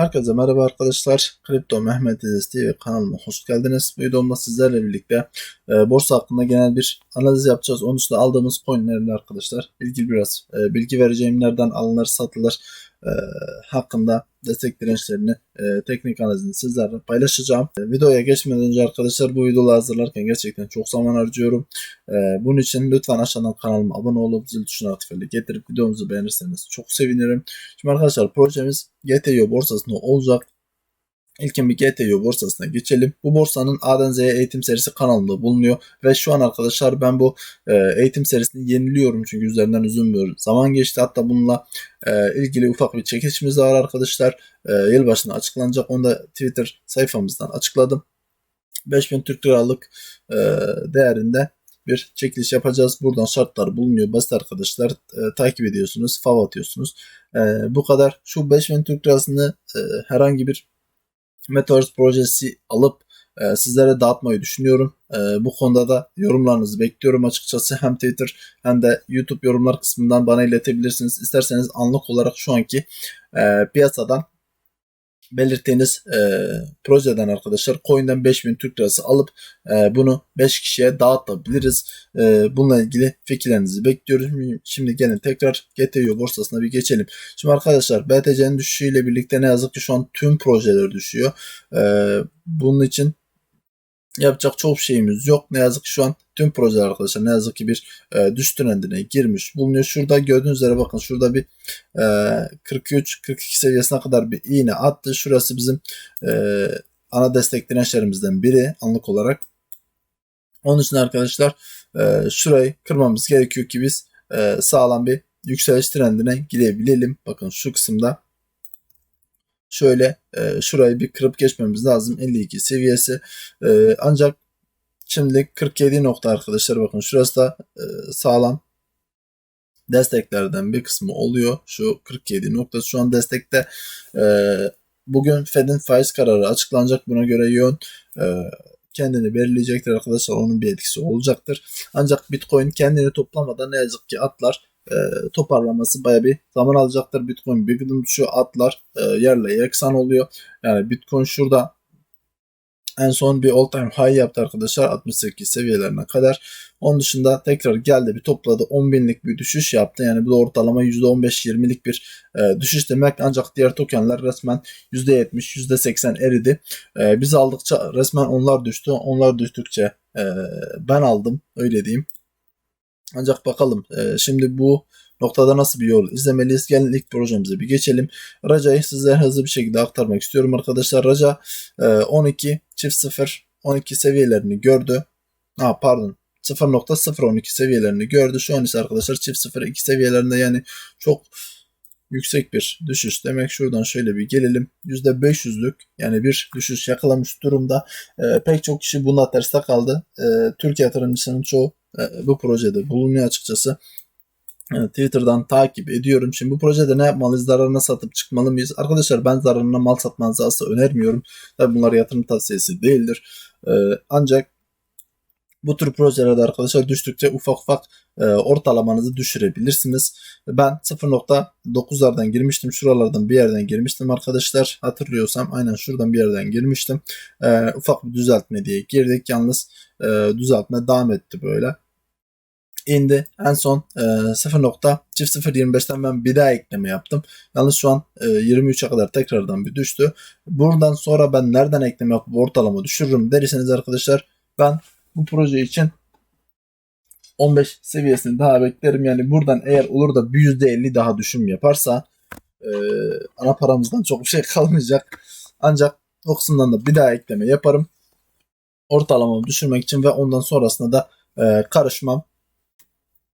Herkese merhaba arkadaşlar. Kripto Mehmet İzzet TV kanalıma hoş geldiniz. Bu videomda sizlerle birlikte e, borsa hakkında genel bir analiz yapacağız. Onun dışında aldığımız coinlerle arkadaşlar ilgili biraz e, bilgi vereceğim. Nereden alınır, satılır e, hakkında destek dirençlerini, e, teknik analizini sizlerle paylaşacağım. E, videoya geçmeden önce arkadaşlar bu videoları hazırlarken gerçekten çok zaman harcıyorum. E, bunun için lütfen aşağıdan kanalıma abone olup zil tuşuna aktifle getirip videomuzu beğenirseniz çok sevinirim. Şimdi arkadaşlar projemiz GTO borsasında olacak. İlkin bir GTO borsasına geçelim. Bu borsanın A'dan Z'ye eğitim serisi kanalında bulunuyor. Ve şu an arkadaşlar ben bu e, eğitim serisini yeniliyorum. Çünkü üzerinden uzun bir zaman geçti. Hatta bununla e, ilgili ufak bir çekilişimiz var arkadaşlar. E, yılbaşında açıklanacak. Onu da Twitter sayfamızdan açıkladım. 5000 Türk Liralık e, değerinde bir çekiliş yapacağız. Buradan şartlar bulunuyor. Basit arkadaşlar e, takip ediyorsunuz. Fav atıyorsunuz. E, bu kadar. Şu 5000 Türk Lirasını e, herhangi bir Metaverse projesi alıp e, sizlere dağıtmayı düşünüyorum. E, bu konuda da yorumlarınızı bekliyorum açıkçası. Hem Twitter hem de YouTube yorumlar kısmından bana iletebilirsiniz. İsterseniz anlık olarak şu anki e, piyasadan belirttiğiniz e, projeden arkadaşlar coin'den 5000 Türk lirası alıp e, bunu 5 kişiye dağıtabiliriz. E, bununla ilgili fikirlerinizi bekliyorum. Şimdi gelin tekrar GTO borsasına bir geçelim. Şimdi arkadaşlar BTC'nin düşüşüyle birlikte ne yazık ki şu an tüm projeler düşüyor. E, bunun için yapacak çok şeyimiz yok. Ne yazık ki şu an tüm projeler arkadaşlar ne yazık ki bir e, düş trendine girmiş bulunuyor. Şurada gördüğünüz üzere bakın şurada bir e, 43-42 seviyesine kadar bir iğne attı. Şurası bizim e, ana destek dirençlerimizden biri anlık olarak. Onun için arkadaşlar e, şurayı kırmamız gerekiyor ki biz e, sağlam bir yükseliş trendine girebilelim. Bakın şu kısımda şöyle e, şurayı bir kırıp geçmemiz lazım. 52 seviyesi. E, ancak şimdilik 47 nokta arkadaşlar bakın şurası da e, sağlam desteklerden bir kısmı oluyor. Şu 47 nokta şu an destekte. E, bugün Fed'in faiz kararı açıklanacak. Buna göre yön e, kendini belirleyecektir arkadaşlar. Onun bir etkisi olacaktır. Ancak Bitcoin kendini toplamadan ne yazık ki atlar e, toparlaması baya bir zaman alacaktır. Bitcoin bir gıdım şu atlar e, yerle yeksan oluyor. Yani Bitcoin şurada en son bir all time high yaptı arkadaşlar 68 seviyelerine kadar. Onun dışında tekrar geldi bir topladı 10 binlik bir düşüş yaptı. Yani bu da ortalama %15-20'lik bir e, düşüş demek. Ancak diğer tokenler resmen %70, %80 eridi. E, biz aldıkça resmen onlar düştü. Onlar düştükçe e, ben aldım öyle diyeyim. Ancak bakalım e, şimdi bu noktada nasıl bir yol izlemeliyiz? Gelin ilk projemize bir geçelim. Raca'yı size hızlı bir şekilde aktarmak istiyorum arkadaşlar. Raca e, 12 çift 0 12 seviyelerini gördü. Ha pardon 0.012 seviyelerini gördü. Şu an ise arkadaşlar çift 0 2 seviyelerinde yani çok yüksek bir düşüş. Demek şuradan şöyle bir gelelim. %500'lük yani bir düşüş yakalamış durumda. E, pek çok kişi bunda terste kaldı. E, Türkiye yatırımcısının çoğu bu projede bulunuyor açıkçası. E, Twitter'dan takip ediyorum. Şimdi bu projede ne yapmalıyız? Zararına satıp çıkmalı mıyız? Arkadaşlar ben zararına mal satmanızı asla önermiyorum. Tabi bunlar yatırım tavsiyesi değildir. E, ancak bu tür projelerde arkadaşlar düştükçe ufak ufak e, ortalamanızı düşürebilirsiniz. Ben 0.9'lardan girmiştim. Şuralardan bir yerden girmiştim arkadaşlar. Hatırlıyorsam aynen şuradan bir yerden girmiştim. E, ufak bir düzeltme diye girdik. Yalnız e, düzeltme devam etti böyle. İndi. En son e, 0.025'ten ben bir daha ekleme yaptım. Yalnız şu an e, 23'e kadar tekrardan bir düştü. Buradan sonra ben nereden ekleme yapıp ortalama düşürürüm derseniz arkadaşlar ben bu proje için 15 seviyesini daha beklerim. Yani buradan eğer olur da bir %50 daha düşüm yaparsa e, ana paramızdan çok bir şey kalmayacak. Ancak o da bir daha ekleme yaparım. Ortalamamı düşürmek için ve ondan sonrasında da e, karışmam.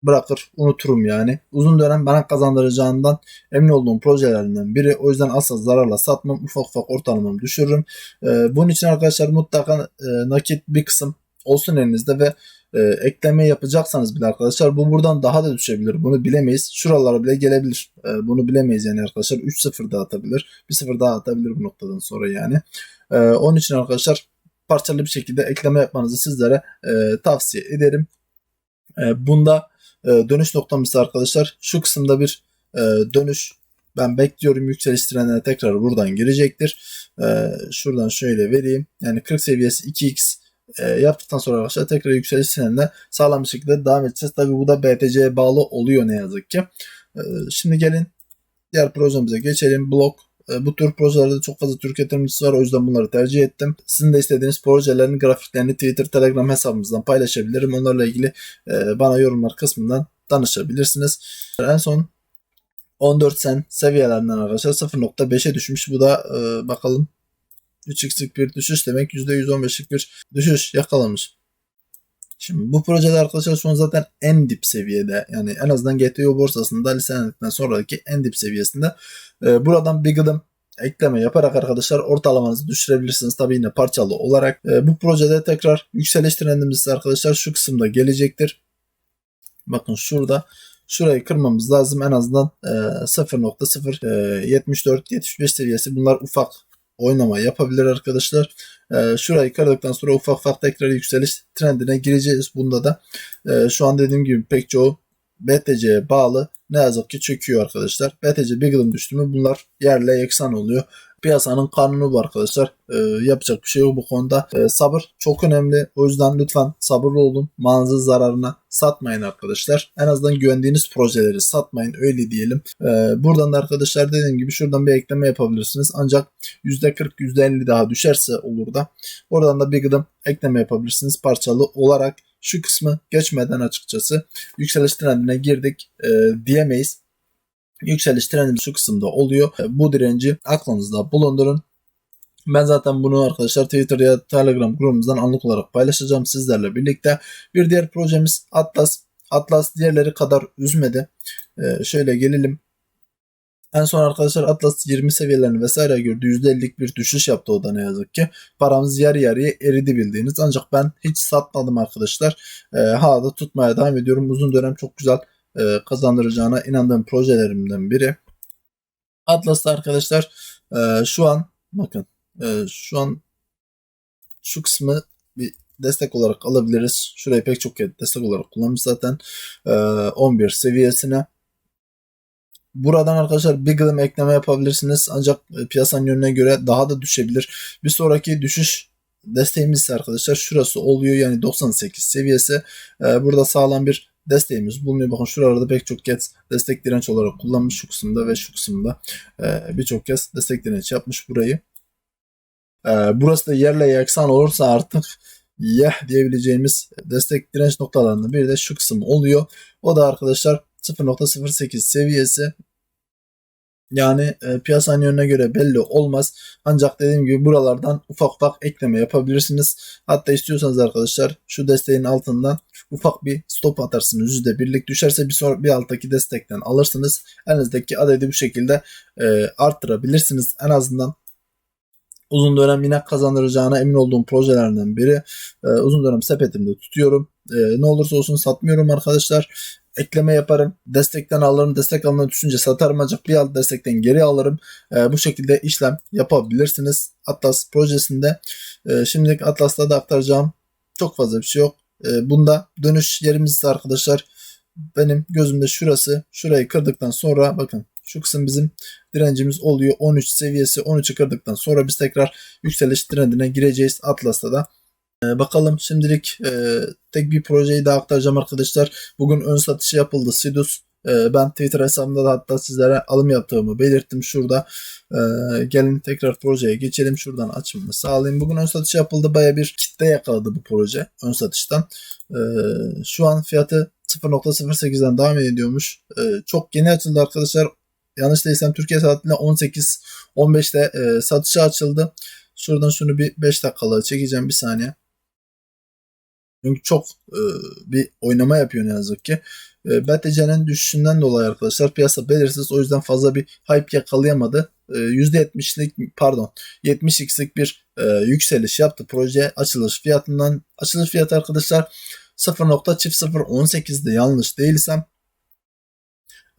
Bırakır unuturum yani. Uzun dönem bana kazandıracağından emin olduğum projelerinden biri. O yüzden asla zararla satmam. Ufak ufak ortalamamı düşürürüm. E, bunun için arkadaşlar mutlaka e, nakit bir kısım olsun elinizde ve e, ekleme yapacaksanız bile arkadaşlar bu buradan daha da düşebilir. Bunu bilemeyiz. Şuralara bile gelebilir. E, bunu bilemeyiz yani arkadaşlar. 3-0 da atabilir. 1-0 daha atabilir bu noktadan sonra yani. E, onun için arkadaşlar parçalı bir şekilde ekleme yapmanızı sizlere e, tavsiye ederim. E, bunda e, dönüş noktamız arkadaşlar şu kısımda bir e, dönüş Ben bekliyorum yükseliş trendine tekrar buradan girecektir. Ee, şuradan şöyle vereyim. Yani 40 seviyesi 2x e, yaptıktan sonra arkadaşlar tekrar yükseliş trendine sağlam bir şekilde devam edeceğiz. Tabi bu da BTC'ye bağlı oluyor ne yazık ki. Ee, şimdi gelin diğer projemize geçelim. Blok e, bu tür projelerde çok fazla Türk yatırımcısı var. O yüzden bunları tercih ettim. Sizin de istediğiniz projelerin grafiklerini Twitter, Telegram hesabımızdan paylaşabilirim. Onlarla ilgili e, bana yorumlar kısmından danışabilirsiniz. En son 14 sen seviyelerinden arkadaşlar 0.5'e düşmüş. Bu da e, bakalım 3x'lik bir düşüş demek %115'lik bir düşüş yakalamış. Şimdi bu projede arkadaşlar şu an zaten en dip seviyede yani en azından GTO borsasında liselendikten sonraki en dip seviyesinde. Ee, buradan bir gıdım ekleme yaparak arkadaşlar ortalamanızı düşürebilirsiniz. Tabi yine parçalı olarak. Ee, bu projede tekrar yükseliş trendimiz arkadaşlar şu kısımda gelecektir. Bakın şurada şurayı kırmamız lazım. En azından e, 0.074-75 seviyesi bunlar ufak oynama yapabilir arkadaşlar. E, şurayı kırdıktan sonra ufak ufak tekrar yükseliş trendine gireceğiz. Bunda da e, şu an dediğim gibi pek çoğu BTC'ye bağlı ne yazık ki çöküyor arkadaşlar. BTC bir gıdım düştü mü bunlar yerle yeksan oluyor piyasanın kanunu bu arkadaşlar. E, yapacak bir şey yok bu konuda. E, sabır çok önemli. O yüzden lütfen sabırlı olun. Malınızı zararına satmayın arkadaşlar. En azından güvendiğiniz projeleri satmayın öyle diyelim. E, buradan da arkadaşlar dediğim gibi şuradan bir ekleme yapabilirsiniz. Ancak %40 %50 daha düşerse olur da oradan da bir gıdım ekleme yapabilirsiniz parçalı olarak. Şu kısmı geçmeden açıkçası yükseliş trendine girdik e, diyemeyiz yükseliş trendimiz şu kısımda oluyor. Bu direnci aklınızda bulundurun. Ben zaten bunu arkadaşlar Twitter ya Telegram grubumuzdan anlık olarak paylaşacağım sizlerle birlikte. Bir diğer projemiz Atlas. Atlas diğerleri kadar üzmedi. Ee, şöyle gelelim. En son arkadaşlar Atlas 20 seviyelerini vesaire gördü. %50'lik bir düşüş yaptı o da ne yazık ki. Paramız yarı yarıya eridi bildiğiniz. Ancak ben hiç satmadım arkadaşlar. Ee, hala tutmaya devam ediyorum. Uzun dönem çok güzel e, kazandıracağına inandığım projelerimden biri. Atlas'ta arkadaşlar e, şu an bakın e, şu an şu kısmı bir destek olarak alabiliriz. Şurayı pek çok destek olarak kullanmış zaten. 11 seviyesine. Buradan arkadaşlar bir gıdım ekleme yapabilirsiniz. Ancak piyasanın yönüne göre daha da düşebilir. Bir sonraki düşüş desteğimiz ise arkadaşlar şurası oluyor. Yani 98 seviyesi. Burada sağlam bir desteğimiz bulunuyor. Bakın şurada pek çok kez destek direnç olarak kullanmış şu kısımda ve şu kısımda e, birçok kez destek direnç yapmış burayı. E, burası da yerle yaksan olursa artık yeh diyebileceğimiz destek direnç noktalarında bir de şu kısım oluyor. O da arkadaşlar 0.08 seviyesi yani e, piyasanın yönüne göre belli olmaz. Ancak dediğim gibi buralardan ufak ufak ekleme yapabilirsiniz. Hatta istiyorsanız arkadaşlar şu desteğin altından ufak bir stop atarsınız. Yüzde birlik düşerse bir, sonra, bir alttaki destekten alırsınız. Elinizdeki adedi bu şekilde e, arttırabilirsiniz. En azından uzun dönem yine kazandıracağına emin olduğum projelerden biri. E, uzun dönem sepetimde tutuyorum. E, ne olursa olsun satmıyorum arkadaşlar ekleme yaparım. Destekten alırım. Destek alanına düşünce satarım ancak bir alt destekten geri alırım. E, bu şekilde işlem yapabilirsiniz. Atlas projesinde. E, şimdilik Atlas'ta da aktaracağım çok fazla bir şey yok. E, bunda dönüş yerimiz arkadaşlar benim gözümde şurası. Şurayı kırdıktan sonra bakın şu kısım bizim direncimiz oluyor. 13 seviyesi 13'ü kırdıktan sonra biz tekrar yükseliş trendine gireceğiz Atlas'ta da. Ee, bakalım şimdilik e, tek bir projeyi daha aktaracağım arkadaşlar. Bugün ön satışı yapıldı Sidus. E, ben Twitter hesabımda da hatta sizlere alım yaptığımı belirttim şurada. E, gelin tekrar projeye geçelim. Şuradan açımını sağlayayım. Bugün ön satış yapıldı. Baya bir kitle yakaladı bu proje ön satıştan. E, şu an fiyatı 0.08'den devam ediyormuş. E, çok yeni açıldı arkadaşlar. Yanlış değilsem Türkiye saatiyle 18-15'te e, satışa açıldı. Şuradan şunu bir 5 dakikalığa çekeceğim bir saniye. Çünkü çok e, bir oynama yapıyor ne yazık ki. E, BTC'nin düşüşünden dolayı arkadaşlar piyasa belirsiz. O yüzden fazla bir hype yakalayamadı. E, %70'lik pardon 70x'lik bir e, yükseliş yaptı. Proje açılış fiyatından. Açılış fiyatı arkadaşlar 0.018'de yanlış değilsem.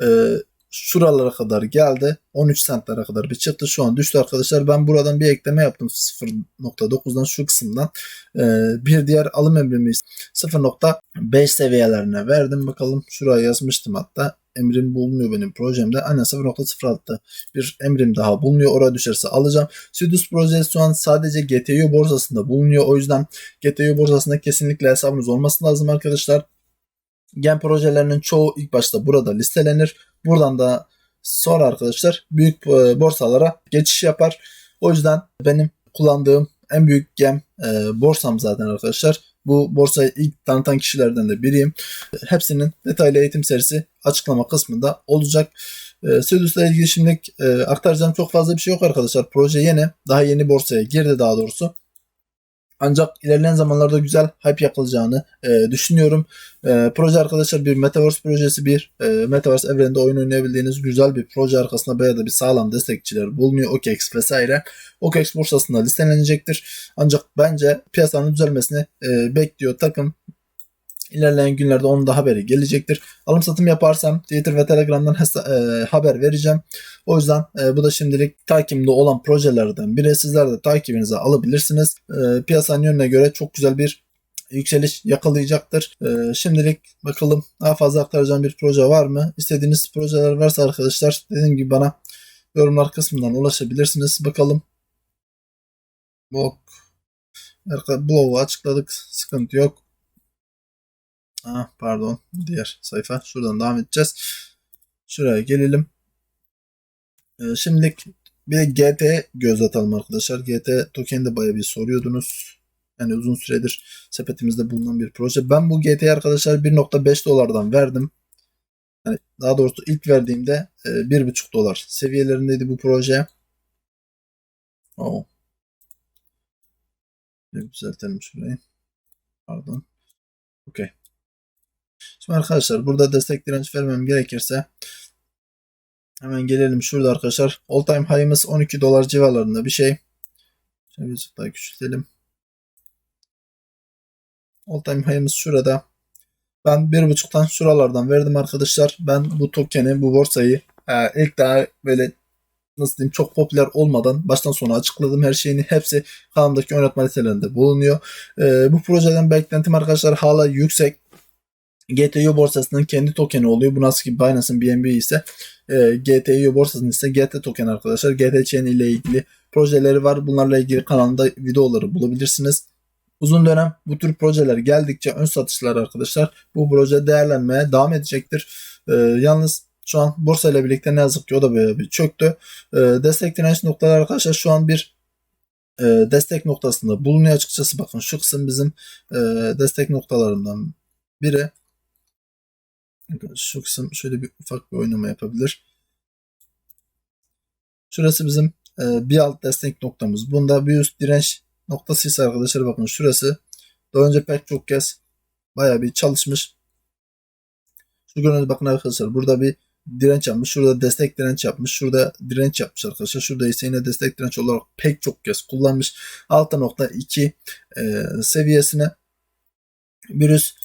E, şuralara kadar geldi. 13 centlere kadar bir çıktı. Şu an düştü arkadaşlar. Ben buradan bir ekleme yaptım 0.9'dan şu kısımdan. Ee, bir diğer alım emrimi 0.5 seviyelerine verdim. Bakalım şuraya yazmıştım hatta. emrim bulunuyor benim projemde. Aynen 0.06 bir emrim daha bulunuyor. Oraya düşerse alacağım. Sidus projesi şu an sadece GTU borsasında bulunuyor. O yüzden GTU borsasında kesinlikle hesabınız olması lazım arkadaşlar. Gen projelerinin çoğu ilk başta burada listelenir. Buradan da sonra arkadaşlar büyük e, borsalara geçiş yapar. O yüzden benim kullandığım en büyük gem e, borsam zaten arkadaşlar. Bu borsayı ilk tanıtan kişilerden de biriyim. Hepsinin detaylı eğitim serisi açıklama kısmında olacak. E, Sirius'la ilgili şimdi e, aktaracağım çok fazla bir şey yok arkadaşlar. Proje yeni. Daha yeni borsaya girdi daha doğrusu. Ancak ilerleyen zamanlarda güzel hype yakılacağını e, düşünüyorum. E, proje arkadaşlar bir Metaverse projesi bir e, Metaverse evreninde oyun oynayabildiğiniz güzel bir proje arkasında bayağı da bir sağlam destekçiler bulunuyor. OKEx vesaire. OKEx borsasında listelenecektir. Ancak bence piyasanın düzelmesini e, bekliyor takım. İlerleyen günlerde onun da haberi gelecektir. Alım satım yaparsam Twitter ve Telegram'dan e, haber vereceğim. O yüzden e, bu da şimdilik takimde olan projelerden biri. Sizler de takibinize alabilirsiniz. E, piyasanın yönüne göre çok güzel bir yükseliş yakalayacaktır. E, şimdilik bakalım daha fazla aktaracağım bir proje var mı? İstediğiniz projeler varsa arkadaşlar dediğim gibi bana yorumlar kısmından ulaşabilirsiniz. Bakalım. Blog. Blog'u açıkladık. Sıkıntı yok. Ah, pardon. Diğer sayfa. Şuradan devam edeceğiz. Şuraya gelelim. Ee, şimdilik bir de GT göz atalım arkadaşlar. GT token'i de bayağı bir soruyordunuz. Yani uzun süredir sepetimizde bulunan bir proje. Ben bu GT'yi arkadaşlar 1.5 dolardan verdim. Yani daha doğrusu ilk verdiğimde e, 1.5 dolar seviyelerindeydi bu proje. Oh. Bir düzeltelim şurayı. Pardon. Okey. Şimdi arkadaşlar burada destek direnç vermem gerekirse hemen gelelim şurada arkadaşlar. All time high'ımız 12 dolar civarlarında bir şey. Şöyle bir daha küçültelim. All time high'ımız şurada. Ben 1.5'tan şuralardan verdim arkadaşlar. Ben bu token'i, bu borsayı e, ilk daha böyle nasıl diyeyim çok popüler olmadan baştan sona açıkladım her şeyini. Hepsi kanalımdaki oynatma litelerinde bulunuyor. E, bu projeden beklentim arkadaşlar hala yüksek. GTU borsasının kendi tokeni oluyor. Bu nasıl ki Binance'ın BNB ise e, GTU borsasının ise GT token arkadaşlar. GT chain ile ilgili projeleri var. Bunlarla ilgili kanalında videoları bulabilirsiniz. Uzun dönem bu tür projeler geldikçe ön satışlar arkadaşlar bu proje değerlenmeye devam edecektir. E, yalnız şu an borsa ile birlikte ne yazık ki o da böyle bir çöktü. E, destek direnç noktaları arkadaşlar şu an bir e, destek noktasında bulunuyor açıkçası. Bakın şu kısım bizim e, destek noktalarından biri. Şu kısım şöyle bir ufak bir oynama yapabilir. Şurası bizim e, bir alt destek noktamız. Bunda bir üst direnç noktası ise arkadaşlar bakın şurası. Daha önce pek çok kez bayağı bir çalışmış. Şu görüntü bakın arkadaşlar burada bir direnç yapmış. Şurada destek direnç yapmış. Şurada direnç yapmış arkadaşlar. Şurada ise yine destek direnç olarak pek çok kez kullanmış. Altta nokta 2 e, seviyesine bir üst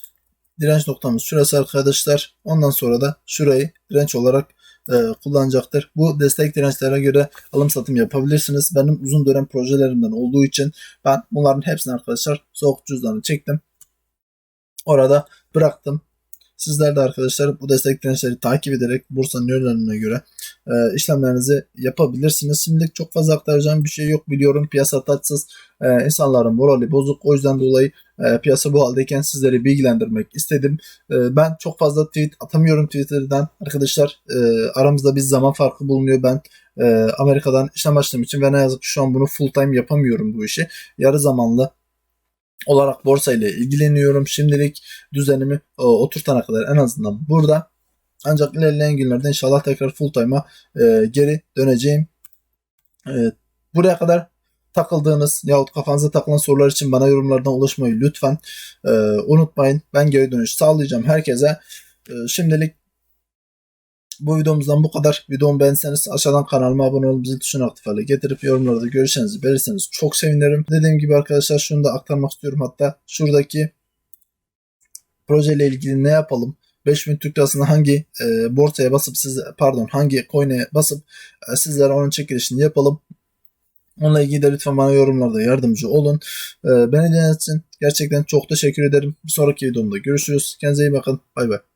direnç noktamız şurası arkadaşlar. Ondan sonra da şurayı direnç olarak e, kullanacaktır. Bu destek dirençlere göre alım satım yapabilirsiniz. Benim uzun dönem projelerimden olduğu için ben bunların hepsini arkadaşlar soğuk cüzdanı çektim. Orada bıraktım. Sizler de arkadaşlar bu destek dirençleri takip ederek borsanın yönlerine göre e, işlemlerinizi yapabilirsiniz. Şimdilik çok fazla aktaracağım bir şey yok biliyorum. Piyasa tatsız, e, insanların morali bozuk. O yüzden dolayı e, piyasa bu haldeyken sizleri bilgilendirmek istedim. E, ben çok fazla tweet atamıyorum Twitter'dan. Arkadaşlar e, aramızda bir zaman farkı bulunuyor. Ben e, Amerika'dan işlem açtığım için ve ne yazık ki şu an bunu full time yapamıyorum bu işi. Yarı zamanlı olarak borsa ile ilgileniyorum. Şimdilik düzenimi e, oturtana kadar en azından burada. Ancak ilerleyen günlerde inşallah tekrar full time'a e, geri döneceğim. E, buraya kadar takıldığınız yahut kafanıza takılan sorular için bana yorumlardan ulaşmayı lütfen e, unutmayın. Ben geri dönüş sağlayacağım herkese. E, şimdilik bu videomuzdan bu kadar. Videomu beğenseniz aşağıdan kanalıma abone olup zil tuşuna aktif hale getirip yorumlarda görüşlerinizi belirtseniz çok sevinirim. Dediğim gibi arkadaşlar şunu da aktarmak istiyorum hatta şuradaki projeyle ilgili ne yapalım? 5000 Türk lirasını hangi e, borsaya basıp siz pardon hangi coin'e basıp e, sizlere onun çekilişini yapalım. Onunla ilgili de lütfen bana yorumlarda yardımcı olun. E, beni dinlediğiniz için gerçekten çok teşekkür ederim. Bir sonraki videomda görüşürüz. Kendinize iyi bakın. Bay bay.